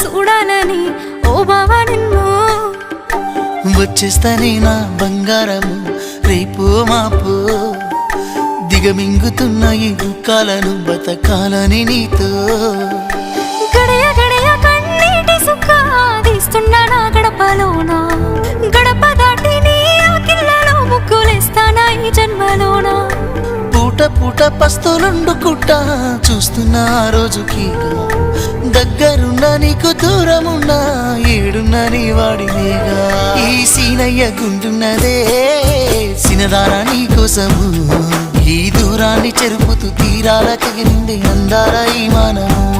చూడనని ఓ బావ నిన్ను. వచ్చేస్తానే నా బంగారము రేపు మాపు. దిగమింగుతున్న ఈ దుఃఖాలను బతకాలని నీతో. గడయ గడప ఈ పూట పూట పస్తులుండుకుంటా చూస్తున్నా రోజుకి నీకు దూరమున్నా ఏడున్న నీ వాడినేగా ఈ సీనయ్య గుండున్నదే సినదారా నీ కోసము. ఈ దూరాన్ని చెరుపుతూ తీరాలకి తెగినింది అందారా ఈ మానము.